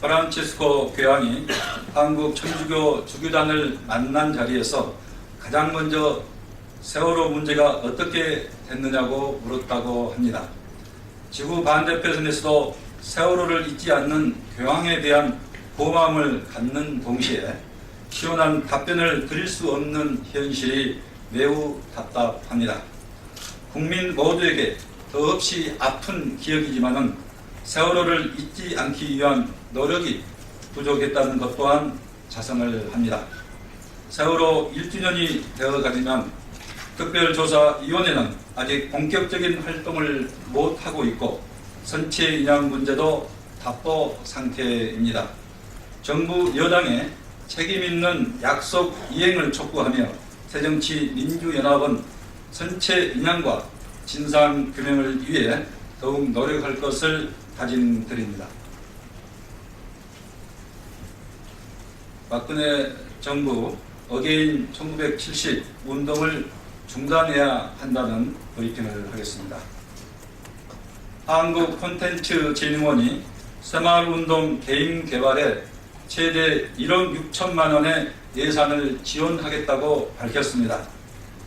프란치스코 교황이 한국 천주교 주교단을 만난 자리에서 가장 먼저 세월호 문제가 어떻게 됐느냐고 물었다고 합니다. 지구 반대편에서도 세월호를 잊지 않는 교황에 대한 고마움을 갖는 동시에 시원한 답변을 드릴 수 없는 현실이 매우 답답합니다. 국민 모두에게 더없이 아픈 기억이지만은 세월호를 잊지 않기 위한 노력이 부족했다는 것 또한 자성을 합니다. 세월호 1주년이 되어가지만 특별조사위원회는 아직 본격적인 활동을 못하고 있고 선체 인양 문제도 답보 상태입니다. 정부 여당의 책임 있는 약속 이행을 촉구하며 새정치민주연합은 선체 인양과 진상 규명을 위해 더욱 노력할 것을 다짐드립니다. 박근혜 정부 어게인 1970 운동을 중단해야 한다는 브리핑을 하겠습니다. 한국 콘텐츠 진흥원이 새마을운동 개인 개발에 최대 1억 6천만 원의 예산을 지원하겠다고 밝혔습니다.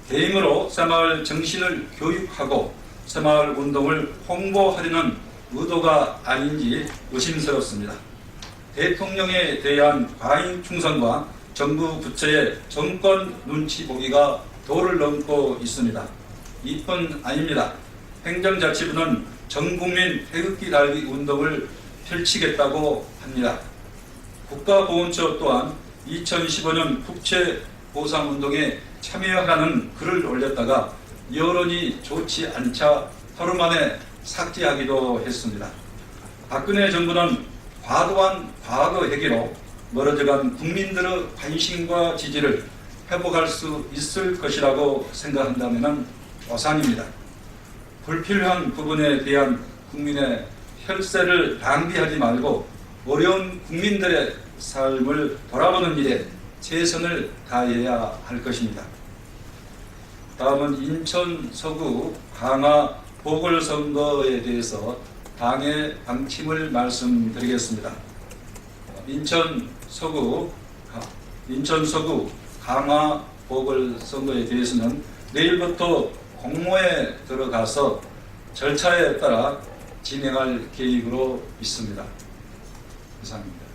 개임으로 새마을 정신을 교육하고 새마을 운동을 홍보하려는 의도가 아닌지 의심스럽습니다. 대통령에 대한 과잉 충성과 정부 부처의 정권 눈치 보기가 도를 넘고 있습니다. 이뿐 아닙니다. 행정자치부는 전국민 태극기 달기 운동을 펼치겠다고 합니다. 국가보훈처 또한 2015년 국채 보상 운동에 참여하라는 글을 올렸다가 여론이 좋지 않자 하루 만에 삭제하기도 했습니다. 박근혜 정부는 과도한 과거 회기로 멀어져간 국민들의 관심과 지지를 회복할 수 있을 것이라고 생각한다면 오산입니다. 불필요한 부분에 대한 국민의 혈세를 낭비하지 말고 어려운 국민들의 삶을 돌아보는 일에 최선을 다해야 할 것입니다. 다음은 인천 서구 강화 보궐선거에 대해서 당의 방침을 말씀드리겠습니다. 인천 서구 인천 서구 강화 보궐선거에 대해서는 내일부터 공모에 들어가서 절차에 따라 진행할 계획으로 있습니다. 이상입니다.